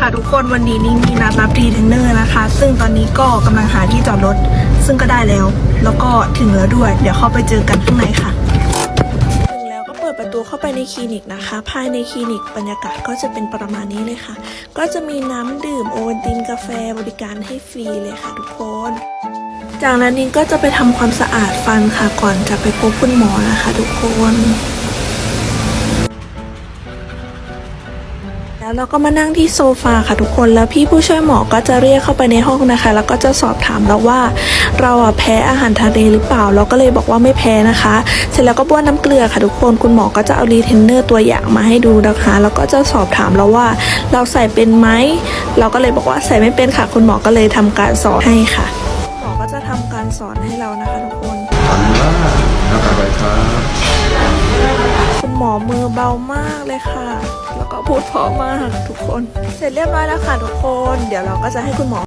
ค่ะทุกคนวันนี้นี่มีนัดรับทีเทนเนอร์นะคะ ซึ่งตอนนี้ก็กำลังหาที่จอดรถ ซึ่งก็ได้แล้ว แล้วก็ถึงแล้วด้วย เดี๋ยวเข้าไปเจอกันข้างในค่ะ ถึงแล้วก็เปิดประตูเข้าไปในคลินิกนะคะ ภายในคลินิกบรรยากาศก็จะเป็นประมาณนี้เลยค่ะ ก็จะมีน้ำดื่มโอวัลตินกาแฟบริการให้ฟรีเลยค่ะทุกคน จากนั้นนิงก็จะไปทำความสะอาดฟันค่ะก่อนจะไปพบคุณหมอนะคะ ทุกคน แล้วเราก็มานั่งที่โซฟาค่ะทุกคนแล้วพี่ผู้ช่วยหมอก็จะเรียกเข้าไปในห้องนะคะ แล้วก็จะสอบถามเราว่า เราอะแพ้อาหารทะเลหรือเปล่า เราก็เลยบอกว่าไม่แพ้นะคะ เสร็จแล้วก็บ้วนน้ำเกลือค่ะทุกคนคุณหมอก็จะเอารีเทนเนอร์ตัวอย่างมาให้ดูนะคะ แล้วก็จะสอบถามเราว่า เราใส่เป็นไหมเราก็เลยบอกว่าใส่ไม่เป็นค่ะ คุณหมอก็เลยทำการสอนให้ค่ะหมอก็จะทำการสอนให้เรานะคะทุกคน หมอมือเบามากเลยค่ะ แล้วก็พูดเพราะมากทุกคน เสร็จเรียบร้อยแล้วค่ะทุกคน เดี๋ยวเราก็จะให้คุณหมอ